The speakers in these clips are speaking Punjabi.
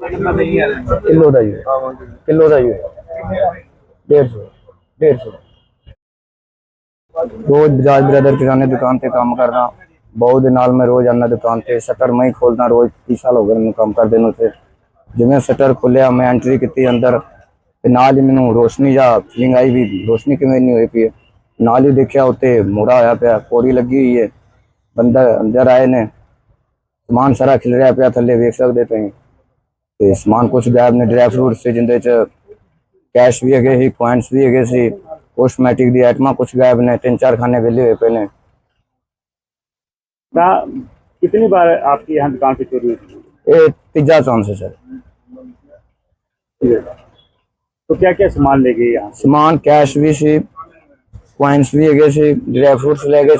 ਕਿਲੋ ਦਾ ਜੀ ਕਿਲੋ ਦਾ ਜੀ 150 150 ਰੋਜ਼ ਬਜਾਜ ਬ੍ਰਦਰ ਕਿਰਾਣੇ ਦੁਕਾਨ ਤੇ ਕੰਮ ਕਰਦਾ। ਬਹੁਤ ਦੇ ਨਾਲ ਮੈਂ ਰੋਜ਼ ਆਉਂਦਾ ਦੁਕਾਨ ਤੇ, ਸ਼ਟਰ ਮੈਂ ਖੋਲਦਾ, ਰੋਜ਼ 30 ਸਾਲ ਹੋ ਗਏ ਮੈਨੂੰ ਕੰਮ ਕਰਦੇ ਨੂੰ ਤੇ ਜਿਵੇਂ ਸ਼ਟਰ ਖੁੱਲਿਆ, ਮੈਂ ਐਂਟਰੀ ਕੀਤੀ ਅੰਦਰ, ਤੇ ਨਾਲ ਹੀ ਮੈਨੂੰ ਰੋਸ਼ਨੀ ਜਾਂ ਫੀਲਿੰਗ ਆਈ ਵੀ ਰੋਸ਼ਨੀ ਕਿਵੇਂ ਨਹੀਂ ਹੋਈ ਪਈ ਨਾਲ ਹੀ ਦੇਖਿਆ ਉੱਤੇ ਮੋੜਾ ਹੋਇਆ ਪਿਆ, ਪੌੜੀ ਲੱਗੀ ਹੋਈ ਹੈ। ਬੰਦਾ ਅੰਦਰ ਆਏ ਨੇ ਸਮਾਨ ਸਾਰਾ ਖਿਲ ਰਿਹਾ ਪਿਆ ਥੱਲੇ ਵੇਖ ਸਕਦੇ ਤੁਸੀਂ ਤੇ ਸਮਾਨ ਕੁਝ ਗਾਇਬ ਨੇ ਡਰਾਈ ਫਰੂਟ ਸੀ ਜਿੰਦੇ ਚ ਕੈਸ਼ ਵੀ ਹੈਗੇ ਸੀ ਪੁਆਇੰਟਸ ਵੀ ਹੈਗੇ ਸੀ ਕੋਸਮੈਟਿਕ ਦੀ ਆਈਟਮਾਂ ਕੁਝ ਗਾਇਬ ਨੇ ਤਿੰਨ ਚਾਰ ਖਾਨੇ ਵਿਹਲੇ ਹੋਏ ਪਏ ਨੇ ना कितनी बार आपकी यहाँ दुकान पे चोरी हुई थी? ਇਹ ਤੀਜਾ ਚਾਂਸ ਹੈ ਸਰ तो क्या क्या सामान ले गए यहाँ से? ਸਮਾਨ ਕੈਸ਼ ਵੀ ਸੀ ਪੁਆਇੰਟਸ ਵੀ ਹੈਗੇ ਸੀ ਡਰਾਈ ਫਰੂਟਸ ਲੈ ਗਏ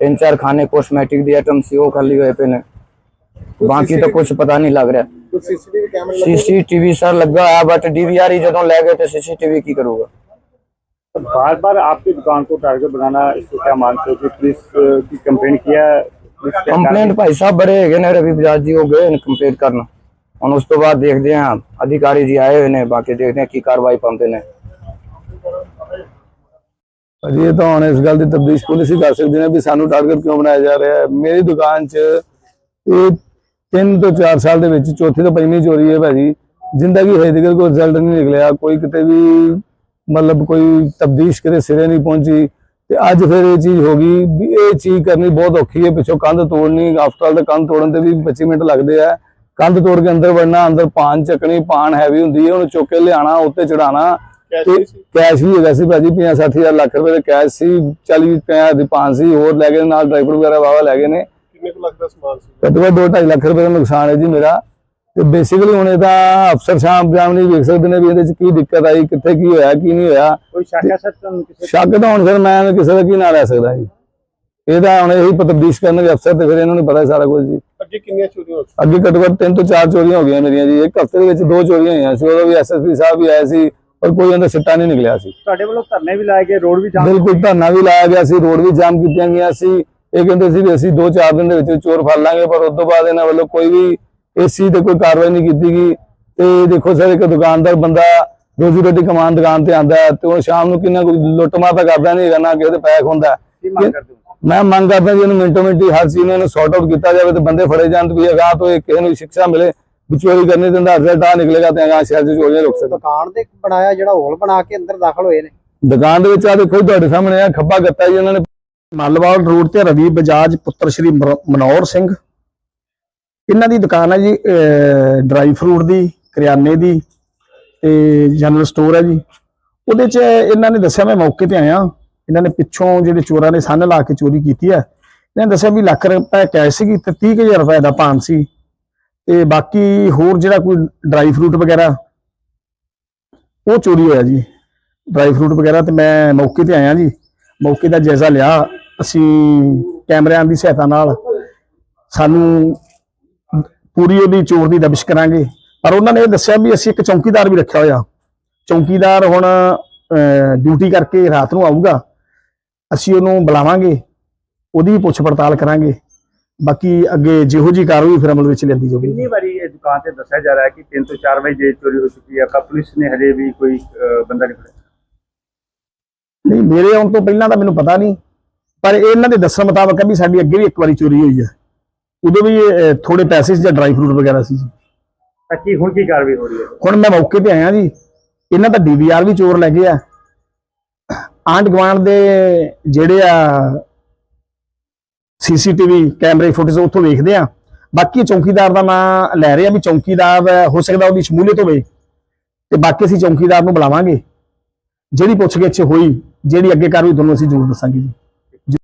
तीन चार खाने कॉस्मेटिक दी आइटम सी कर ली हुए पे बाकी तो कुछ पता नहीं लग रहा। सीसीटीवी सर लगा है बट डीवीआर ही जो लै गए तो सीसीटीवी की करूँगा। बार बार आपकी दुकान को टारगेट बनाना इसको क्या मानते हो कि पुलिस की कंप्लेन किया कंप्लेंट भाई साहब बड़े है ने रवि बजाज जी हो गए कंप्लेंट करना। और उस तो बाद देखते हैं अधिकारी जी आए हुए बाकी देखते हैं की कार्रवाई पाते हैं। ਭਾਜੀ ਇਹ ਤਾਂ ਹੁਣ ਇਸ ਗੱਲ ਦੀ ਤਬਦੀਸ਼ ਪੁਲਿਸ ਹੀ ਕਰ ਸਕਦੀ ਨੇ ਵੀ ਸਾਨੂੰ ਟਾਰਗੇਟ ਕਿਉਂ ਬਣਾਇਆ ਜਾ ਰਿਹਾ ਹੈ। ਮੇਰੀ ਦੁਕਾਨ 'ਚ ਇਹ 3 ਤੋਂ 4 ਸਾਲ ਦੇ ਵਿੱਚ ਚੌਥੀ ਤੋਂ ਪੰਜਵੀਂ ਚੋਰੀ ਹੈ ਭਾਜੀ। ਜਿੰਦਾ ਕਿ ਹਜੇ ਤੱਕ ਕੋਈ ਰਿਜ਼ਲਟ ਨਹੀਂ ਨਿਕਲਿਆ, ਕੋਈ ਕਿਤੇ ਵੀ ਮਤਲਬ ਕੋਈ ਤਬਦੀਸ਼ ਕਿਤੇ ਸਿਰੇ ਨਹੀਂ ਪਹੁੰਚੀ। ਤੇ ਅੱਜ ਫਿਰ ਇਹ ਚੀਜ਼ ਹੋ ਗਈ ਵੀ ਇਹ ਚੀਜ਼ ਕਰਨੀ ਬਹੁਤ ਔਖੀ ਹੈ, ਪਿੱਛੋਂ ਕੰਧ ਤੋੜਨੀ ਆਫਟਰ ਦਾ ਕੰਧ ਤੋੜਨ ਤੇ ਵੀ 25 ਮਿੰਟ ਲੱਗਦੇ ਆ। ਕੰਧ ਤੋੜ ਕੇ ਅੰਦਰ ਵੜਨਾ, ਅੰਦਰ ਪਾਨ ਚੱਕਣੀ, ਪਾਨ ਹੈਵੀ ਹੁੰਦੀ ਹੈ, ਉਹਨੂੰ ਚੁੱਕ ਕੇ ਲਿਆਣਾ ਉੱਤੇ ਚੜਾਣਾ ਕੈਸ਼ ਵੀ ਹੈਗਾ ਸੀ ਭਾਜੀ 50 60000 ਲੱਖ ਰੁਪਏ ਦਾ ਕੈਸ਼ ਸੀ 40 50 ਦੀ ਪਾਨ ਸੀ ਹੋਰ ਲੈ ਗਏ ਨਾਲ ਡਰਾਈਵਰ ਵਗੈਰਾ ਵਾਵਾ ਲੈ ਗਏ ਨੇ। ਕਿੰਨੇ ਕੁ ਲੱਖ ਦਾ ਲੱਖ ਰੁਪਏ ਦਾ ਨੁਕਸਾਨ ਹੈ ਜੀ ਮੇਰਾ। ਤੇ ਬੇਸਿਕਲੀ ਹੁਣ ਇਹਦਾ ਅਫਸਰ ਸ਼ਾਮ ਜਾਮ ਨਹੀਂ ਵੇਖ ਸਕਦੇ ਨੇ ਵੀ ਇਹਦੇ ਚ ਕੀ ਦਿੱਕਤ ਆਈ ਕਿੱਥੇ ਕੀ ਹੋਇਆ ਕੀ ਨਹੀਂ ਹੋਇਆ। ਕੋਈ ਸ਼ੱਕ ਸ਼ੱਕ ਤਾਂ ਹੁਣ ਫਿਰ ਮੈਂ ਕਿਸੇ ਦਾ ਕੀ ਨਾ ਲੈ ਸਕਦਾ ਜੀ। ਇਹਦਾ ਹੁਣ ਇਹੀ ਤਬਦੀਸ਼ ਕਰਨ ਦੇ ਅਫਸਰ ਤੇ ਫਿਰ ਇਹਨਾਂ ਨੂੰ ਪਤਾ ਸਾਰਾ ਕੁਝ ਜੀ। ਅੱਗੇ ਕਿੰਨੀਆਂ ਚੋਰੀਆਂ ਅੱਗੇ ਘੱਟੋ ਘੱਟ ਤਿੰਨ ਤੋਂ ਚਾਰ ਚੋਰੀਆਂ ਹੋ ਗਈਆਂ ਮੇਰੀਆਂ ਜੀ। ਇੱਕ ਹਫ਼ਤੇ ਦੇ ਵਿੱਚ ਦੋ ਚੋਰੀਆਂ ਹੋਈਆਂ ਸੀ ਉਦੋਂ ਵੀ ਐਸਐਸਪੀ ਸਾਹਿਬ ਵੀ ਆਏ ਸੀ ਪਰ ਕੋਈ ਅੰਦਰ ਸਿੱਟਾ ਨਹੀਂ ਨਿਕਲਿਆ ਸੀ। ਤੁਹਾਡੇ ਵੱਲੋਂ ਧਰਨੇ ਵੀ ਲਾਏ ਗਏ ਰੋਡ ਵੀ ਜਾਮ ਬਿਲਕੁਲ ਧਰਨਾ ਵੀ ਲਾਇਆ ਗਿਆ ਸੀ ਰੋਡ ਵੀ ਜਾਮ ਕੀਤੀਆਂ ਗਈਆਂ ਸੀ। ਇਹ ਕਹਿੰਦੇ ਸੀ ਵੀ ਅਸੀਂ 2-4 ਦਿਨ ਦੇ ਵਿੱਚ ਚੋਰ ਫੜ ਲਾਂਗੇ ਪਰ ਉਸ ਤੋਂ ਬਾਅਦ ਇਹਨਾਂ ਵੱਲੋਂ ਕੋਈ ਵੀ ਇਸ ਚੀਜ਼ ਤੇ ਕੋਈ ਕਾਰਵਾਈ ਨਹੀਂ ਕੀਤੀ ਗਈ। ਤੇ ਦੇਖੋ ਸਰ ਇੱਕ ਦੁਕਾਨਦਾਰ ਬੰਦਾ ਰੋਜ਼ੀ ਰੋਟੀ ਕਮਾਉਣ ਦੁਕਾਨ ਤੇ ਆਂਦਾ ਤੇ ਉਹ ਸ਼ਾਮ ਨੂੰ ਕਿੰਨਾ ਕੋਈ ਲੁੱਟਮਾਰ ਤਾਂ ਕਰਦਾ ਨਹੀਂ ਹੈਗਾ ਨਾ ਕਿਸੇ ਦੇ ਪੈਕ ਹੁੰਦਾ ਮੈਂ ਮੰਗ ਕਰਦਾ ਜੀ ਇਹਨੂੰ ਮਿੰਟੋ ਮਿੰਟੀ ਹਰ ਚੀਜ਼ ਨੂੰ ਇਹਨੂੰ ਸੌਰਟ ਆਊਟ ਕੀਤਾ ਜਾਵੇ ਤੇ ਬੰਦੇ ਫੜੇ ਜਾਣ ਤੇ ਵੀ ਅਗਾਹ ਤੋਂ ਇਹ ਕਿਸੇ ਨੂੰ ਸਿੱਖਿਆ ਮਿਲੇ। ਚੋਰੀ ਕਰਨੀ ਦਾ ਰਿਜ਼ਲਟ ਆ ਨਿਕਲੇਗਾ ਤੇ ਅਗਾਹ ਸ਼ਹਿਰ 'ਚ ਚੋਰੀਆਂ ਰੁਕ ਸਕਣ ਦੁਕਾਨ ਦੇ ਬਣਾਇਆ ਜਿਹੜਾ ਹੋਲ ਬਣਾ ਕੇ ਅੰਦਰ ਦਾਖਲ ਹੋਏ ਨੇ। ਦੁਕਾਨ ਦੇ ਵਿੱਚ ਆ ਦੇਖੋ ਤੁਹਾਡੇ ਸਾਹਮਣੇ ਆ ਖੱਬਾ ਗੱਤਾ ਜੀ ਉਹਨਾਂ ਨੇ ਮੱਲਵਾਲ ਰੋਡ ਤੇ ਰਵੀ ਬਜਾਜ ਪੁੱਤਰ ਸ਼੍ਰੀ ਮਨੋਹਰ ਸਿੰਘ। ਇਹਨਾਂ ਦੀ ਦੁਕਾਨ ਹੈ ਜੀ ਡਰਾਈ ਫਰੂਟ ਦੀ ਕਰਿਆਨੇ ਦੀ ਤੇ ਜਨਰਲ ਸਟੋਰ ਹੈ ਜੀ। ਉਹਦੇ ਚ ਇਹਨਾਂ ਨੇ ਦੱਸਿਆ ਮੈਂ ਮੌਕੇ ਤੇ ਆਇਆ। ਇਹਨਾਂ ਨੇ ਪਿੱਛੋਂ ਜਿਹੜੇ ਚੋਰਾਂ ਨੇ ਸੰਨ ਲਾ ਕੇ ਚੋਰੀ ਕੀਤੀ ਹੈ ਇਹਨਾਂ ਨੇ ਦੱਸਿਆ ਵੀ ਲੱਖ ਰੁਪਏ ਕੈਸ਼ ਸੀਗੀ ਤੇ 30000 ਰੁਪਏ ਦਾ ਪਾਨ ਸੀ। ਤੇ ਬਾਕੀ ਹੋਰ ਜਿਹੜਾ ਕੋਈ ਡਰਾਈ ਫਰੂਟ ਵਗੈਰਾ, ਉਹ ਚੋਰੀ ਹੋਇਆ ਜੀ। ਡਰਾਈ ਫਰੂਟ ਵਗੈਰਾ ਤੇ ਮੈਂ ਮੌਕੇ ਤੇ ਆਇਆ ਜੀ। ਮੌਕੇ ਦਾ ਜਾਇਜ਼ਾ ਲਿਆ। ਅਸੀਂ ਕੈਮਰਿਆਂ ਦੀ ਸਹਾਇਤਾ ਨਾਲ ਸਾਨੂੰ ਪੂਰੀ ਉਹਦੀ ਚੋਰ ਦੀ ਦਬਿਸ਼ ਕਰਾਂਗੇ। ਪਰ ਉਹਨਾਂ ਨੇ ਇਹ ਦੱਸਿਆ ਵੀ ਅਸੀਂ ਇੱਕ ਚੌਕੀਦਾਰ ਵੀ ਰੱਖਿਆ ਹੋਇਆ। ਚੌਕੀਦਾਰ ਹੁਣ ਡਿਊਟੀ ਕਰਕੇ ਰਾਤ ਨੂੰ ਆਊਗਾ। ਅਸੀਂ ਉਹਨੂੰ ਬੁਲਾਵਾਂਗੇ। ਉਹਦੀ ਪੁੱਛ ਪੜਤਾਲ ਕਰਾਂਗੇ। ਬਾਕੀ ਅੱਗੇ ਜਿਹੋ ਜੀ ਕਾਰਵਾਈ ਫਿਰ ਅਮਲ ਵਿੱਚ ਲੈਂਦੀ ਜਾਊਗੀ। ਕਿੰਨੀ ਵਾਰੀ ਇਹ ਦੁਕਾਨ ਤੇ ਦੱਸਿਆ ਜਾ ਰਿਹਾ ਕਿ 3 ਤੋਂ 4 ਵਜੇ ਜੇ ਚੋਰੀ ਹੋ ਚੁੱਕੀ ਹੈ ਤਾਂ ਪੁਲਿਸ ਨੇ ਹਜੇ ਵੀ ਕੋਈ ਬੰਦਾ ਨਹੀਂ ਫੜਿਆ? ਨਹੀਂ ਮੇਰੇ ਆਉਣ ਤੋਂ ਪਹਿਲਾਂ ਤਾਂ ਮੈਨੂੰ ਪਤਾ ਨਹੀਂ ਪਰ ਇਹਨਾਂ ਦੇ ਦੱਸਣ ਮੁਤਾਬਕ ਹੈ ਸਾਡੀ ਅੱਗੇ ਵੀ ਇੱਕ ਵਾਰੀ ਚੋਰੀ ਹੋਈ ਹੈ। ਉਦੋਂ ਵੀ ਥੋੜੇ ਪੈਸੇ ਸੀ ਜਾਂ ਡਰਾਈ ਫਰੂਟ ਵਗੈਰਾ ਸੀ ਜੀ। ਤਾਂ ਹੁਣ ਕੀ ਕਾਰਵਾਈ ਹੋ ਰਹੀ ਹੈ? ਹੁਣ ਮੈਂ ਮੌਕੇ ਤੇ ਆਇਆ ਜੀ ਇਹਨਾਂ ਦਾ ਡੀਵੀਆਰ ਵੀ ਚੋਰ ਲੈ ਗਿਆ ਆ। ਆਂਢ ਗੁਆਂਢ ਦੇ ਜਿਹੜੇ ਆ ਸੀਸੀਟੀਵੀ ਕੈਮਰੇ ਫੁਟੇਜ ਉੱਥੋਂ ਵੇਖਦੇ ਆ। ਬਾਕੀ ਚੌਕੀਦਾਰ ਦਾ ਨਾਂ ਲੈ ਰਹੇ ਆ ਵੀ ਚੌਕੀਦਾਰ ਹੋ ਸਕਦਾ ਉਹਦੀ ਸ਼ਮੂਲੀਅਤ ਹੋਵੇ ਤੇ ਬਾਕੀ ਅਸੀਂ ਚੌਕੀਦਾਰ ਨੂੰ ਬੁਲਾਵਾਂਗੇ। ਜਿਹੜੀ ਪੁੱਛਗਿੱਛ ਹੋਈ, ਜਿਹੜੀ ਅੱਗੇ ਕਾਰਵਾਈ ਤੁਹਾਨੂੰ ਅਸੀਂ ਜ਼ਰੂਰ ਦੱਸਾਂਗੇ ਜੀ।